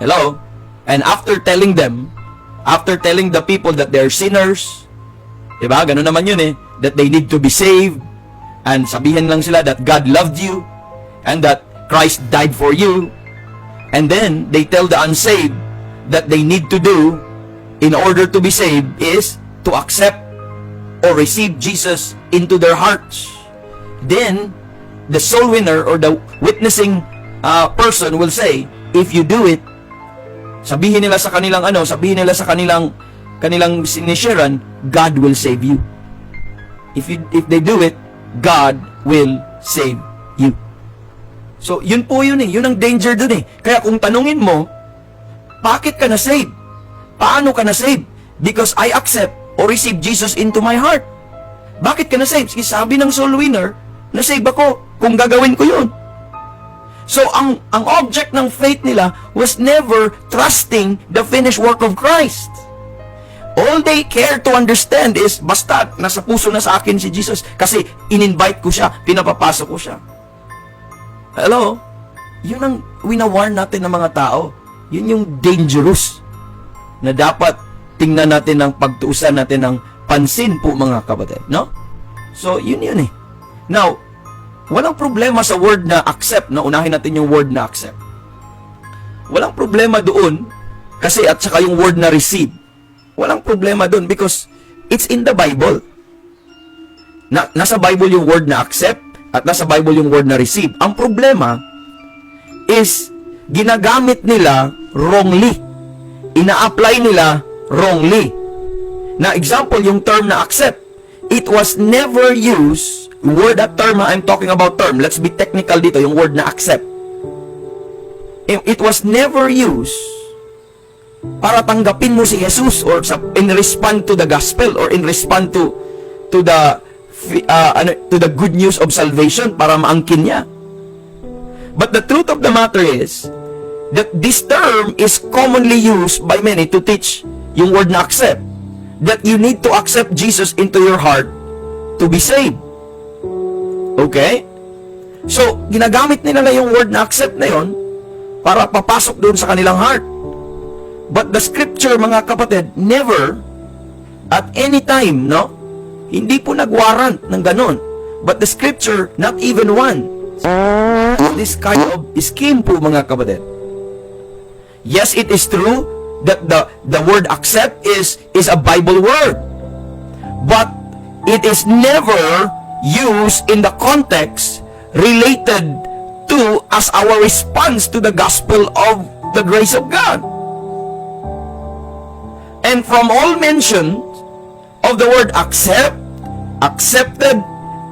Hello? And after telling them, after telling the people that they're sinners, diba? Ganun naman yun eh. That they need to be saved. And sabihin lang sila that God loved you and that Christ died for you. And then, they tell the unsaved that they need to do in order to be saved is to accept or receive Jesus into their hearts. Then, the soul winner or the witnessing uh, person will say, if you do it, sabihin nila sa kanilang ano, sabihin nila sa kanilang kanilang sinisharan, God will save you. If you if they do it, God will save you. So, yun po yun eh. Yun ang danger dun eh. Kaya kung tanungin mo, bakit ka na save? Paano ka na save? Because I accept or receive Jesus into my heart. Bakit ka na save? Sige, sabi ng soul winner, na save ako kung gagawin ko yun. So, ang, ang object ng faith nila was never trusting the finished work of Christ. All they care to understand is, basta nasa puso na sa akin si Jesus kasi in-invite ko siya, pinapapasok ko siya. Hello? Yun ang winawarn natin ng mga tao. Yun yung dangerous na dapat tingnan natin ng pagtuusan natin ng pansin po mga kapatid, no? So, yun yun eh. Now, walang problema sa word na accept, no? Unahin natin yung word na accept. Walang problema doon kasi at saka yung word na receive. Walang problema doon because it's in the Bible. Na, nasa Bible yung word na accept at nasa Bible yung word na receive. Ang problema is ginagamit nila wrongly. Ina-apply nila wrongly. Na example, yung term na accept. It was never used, word at term, ha, I'm talking about term. Let's be technical dito, yung word na accept. It was never used para tanggapin mo si Jesus or sa, in respond to the gospel or in respond to to the uh, ano, to the good news of salvation para maangkin niya. But the truth of the matter is that this term is commonly used by many to teach yung word na accept. That you need to accept Jesus into your heart to be saved. Okay? So, ginagamit nila na yung word na accept na yon para papasok doon sa kanilang heart. But the scripture, mga kapatid, never at any time, no? Hindi po nagwarrant ng ganon. But the scripture, not even one, this kind of scheme po mga kapatid. Yes, it is true that the the word accept is is a Bible word. But it is never used in the context related to as our response to the gospel of the grace of God. And from all mention of the word accept, accepted,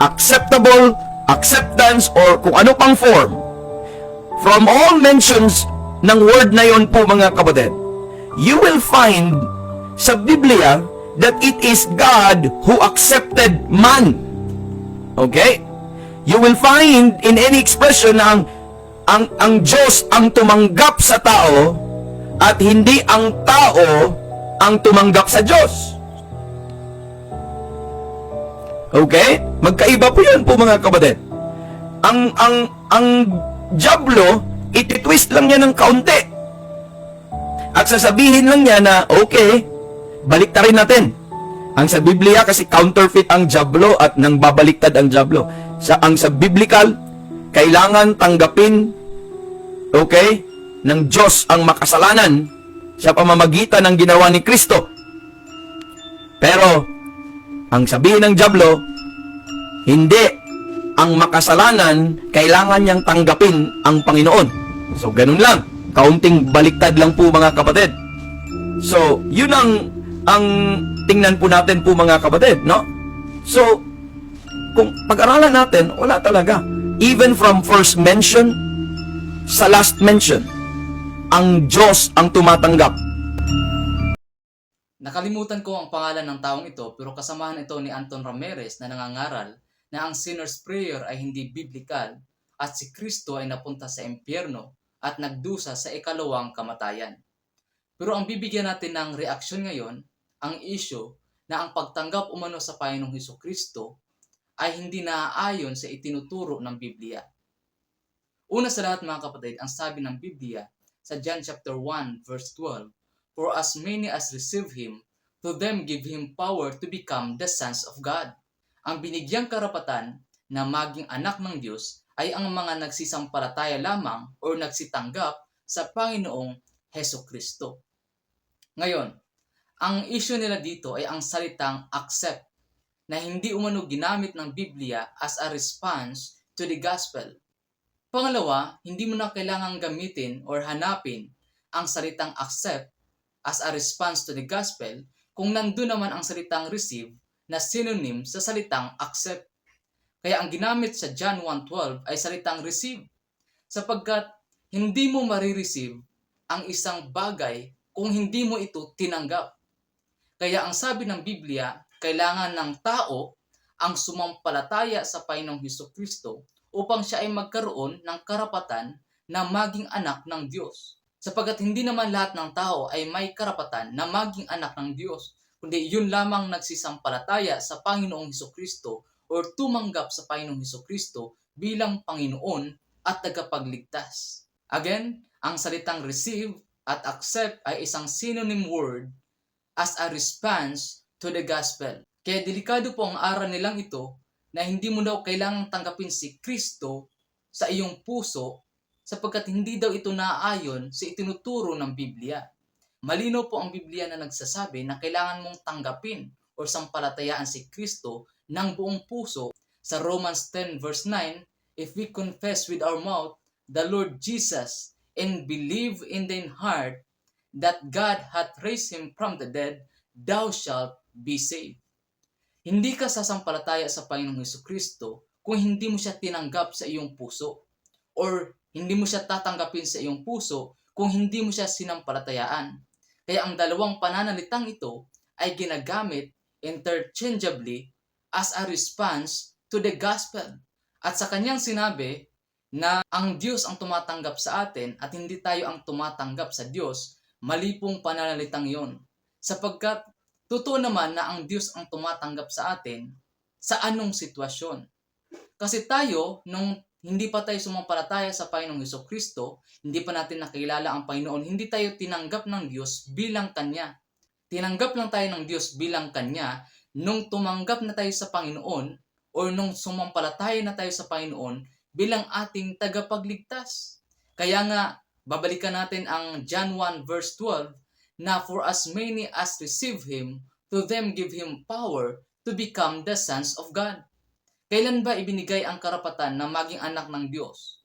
acceptable, acceptance, or kung ano pang form, from all mentions ng word na yon po mga kapatid, you will find sa Biblia that it is God who accepted man. Okay? You will find in any expression na ang, ang, ang Diyos ang tumanggap sa tao at hindi ang tao ang tumanggap sa Diyos. Okay? Magkaiba po yun po mga kapatid. Ang, ang, ang Diablo, ititwist lang niya ng kaunti. At sasabihin lang niya na, okay, balik rin natin. Ang sa Biblia kasi counterfeit ang Diablo at nang babaliktad ang Diablo. Sa ang sa biblical, kailangan tanggapin okay, ng Diyos ang makasalanan sa pamamagitan ng ginawa ni Kristo. Pero ang sabihin ng Diablo, hindi ang makasalanan kailangan niyang tanggapin ang Panginoon. So ganun lang. Kaunting baliktad lang po mga kapatid. So, yun ang ang tingnan po natin po mga kapatid, no? So, kung pag-aralan natin, wala talaga. Even from first mention sa last mention, ang Diyos ang tumatanggap. Nakalimutan ko ang pangalan ng taong ito pero kasamahan ito ni Anton Ramirez na nangangaral na ang sinner's prayer ay hindi biblical at si Kristo ay napunta sa impyerno at nagdusa sa ikalawang kamatayan. Pero ang bibigyan natin ng reaksyon ngayon, ang issue na ang pagtanggap umano sa Panginoong Heso Kristo ay hindi naaayon sa itinuturo ng Biblia. Una sa lahat mga kapatid, ang sabi ng Biblia, sa John chapter 1 verse 12, For as many as receive him, to them give him power to become the sons of God. Ang binigyang karapatan na maging anak ng Diyos ay ang mga nagsisampalataya lamang o nagsitanggap sa Panginoong Heso Kristo. Ngayon, ang issue nila dito ay ang salitang accept na hindi umano ginamit ng Biblia as a response to the gospel. Pangalawa, hindi mo na kailangang gamitin or hanapin ang salitang accept as a response to the gospel kung nandun naman ang salitang receive na synonym sa salitang accept. Kaya ang ginamit sa John 1.12 ay salitang receive sapagkat hindi mo marireceive ang isang bagay kung hindi mo ito tinanggap. Kaya ang sabi ng Biblia, kailangan ng tao ang sumampalataya sa Panginoong Heso Kristo upang siya ay magkaroon ng karapatan na maging anak ng Diyos. Sapagkat hindi naman lahat ng tao ay may karapatan na maging anak ng Diyos, kundi yun lamang nagsisampalataya sa Panginoong Heso Kristo or tumanggap sa Panginoong Heso Kristo bilang Panginoon at tagapagligtas. Again, ang salitang receive at accept ay isang synonym word as a response to the gospel. Kaya delikado po ang aral nilang ito na hindi mo daw kailangang tanggapin si Kristo sa iyong puso sapagkat hindi daw ito naaayon sa itinuturo ng Biblia. Malinaw po ang Biblia na nagsasabi na kailangan mong tanggapin o sampalatayaan si Kristo ng buong puso. Sa Romans 10 verse 9, if we confess with our mouth the Lord Jesus and believe in thine heart that God hath raised him from the dead, thou shalt be saved. Hindi ka sasampalataya sa Panginoong Heso Kristo kung hindi mo siya tinanggap sa iyong puso or hindi mo siya tatanggapin sa iyong puso kung hindi mo siya sinampalatayaan. Kaya ang dalawang pananalitang ito ay ginagamit interchangeably as a response to the gospel. At sa kanyang sinabi na ang Diyos ang tumatanggap sa atin at hindi tayo ang tumatanggap sa Diyos, mali pong pananalitang yon. Sapagkat totoo naman na ang Diyos ang tumatanggap sa atin sa anong sitwasyon. Kasi tayo, nung hindi pa tayo sumampalataya sa Panginoong Heso Kristo, hindi pa natin nakilala ang Panginoon, hindi tayo tinanggap ng Diyos bilang Kanya. Tinanggap lang tayo ng Diyos bilang Kanya nung tumanggap na tayo sa Panginoon or nung sumampalataya na tayo sa Panginoon bilang ating tagapagligtas. Kaya nga, babalikan natin ang John 1 verse 12 na for as many as receive Him, to them give Him power to become the sons of God. Kailan ba ibinigay ang karapatan na maging anak ng Diyos?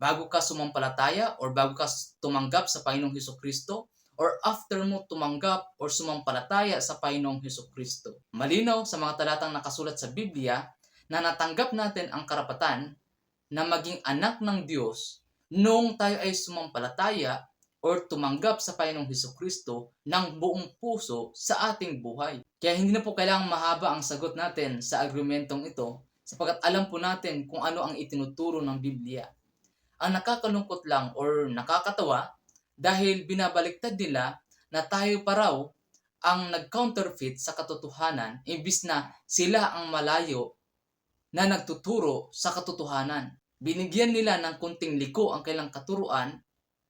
Bago ka sumampalataya or bago ka tumanggap sa Panginoong Heso Kristo? Or after mo tumanggap or sumampalataya sa Panginoong Heso Kristo? Malinaw sa mga talatang nakasulat sa Biblia na natanggap natin ang karapatan na maging anak ng Diyos nung tayo ay sumampalataya or tumanggap sa Panginoong Heso Kristo ng buong puso sa ating buhay. Kaya hindi na po kailangang mahaba ang sagot natin sa argumentong ito sapagkat alam po natin kung ano ang itinuturo ng Biblia. Ang nakakalungkot lang or nakakatawa dahil binabaliktad nila na tayo pa raw ang nag-counterfeit sa katotohanan imbis na sila ang malayo na nagtuturo sa katotohanan. Binigyan nila ng kunting liko ang kailang katuruan,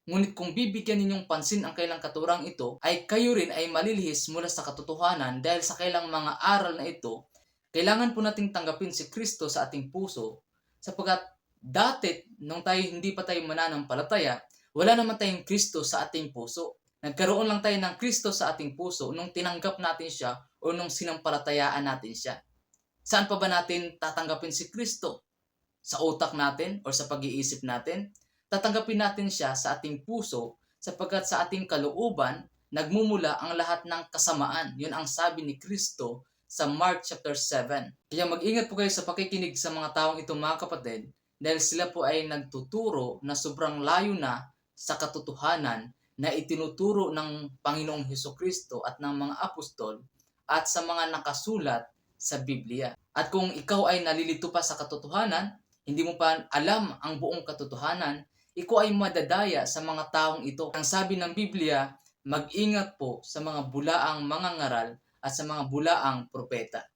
ngunit kung bibigyan ninyong pansin ang kailang katurang ito, ay kayo rin ay malilihis mula sa katotohanan dahil sa kailang mga aral na ito, kailangan po nating tanggapin si Kristo sa ating puso sapagkat dati, nung tayo hindi pa tayo mananampalataya, wala naman tayong Kristo sa ating puso. Nagkaroon lang tayo ng Kristo sa ating puso nung tinanggap natin siya o nung sinampalatayaan natin siya. Saan pa ba natin tatanggapin si Kristo? Sa utak natin o sa pag-iisip natin? Tatanggapin natin siya sa ating puso sapagkat sa ating kalooban nagmumula ang lahat ng kasamaan. Yun ang sabi ni Kristo sa Mark chapter 7. Kaya mag-ingat po kayo sa pakikinig sa mga taong ito mga kapatid dahil sila po ay nagtuturo na sobrang layo na sa katotohanan na itinuturo ng Panginoong Heso Kristo at ng mga apostol at sa mga nakasulat sa Biblia. At kung ikaw ay nalilito pa sa katotohanan, hindi mo pa alam ang buong katotohanan, ikaw ay madadaya sa mga taong ito. Ang sabi ng Biblia, mag-ingat po sa mga bulaang mga ngaral at sa mga bulaang propeta.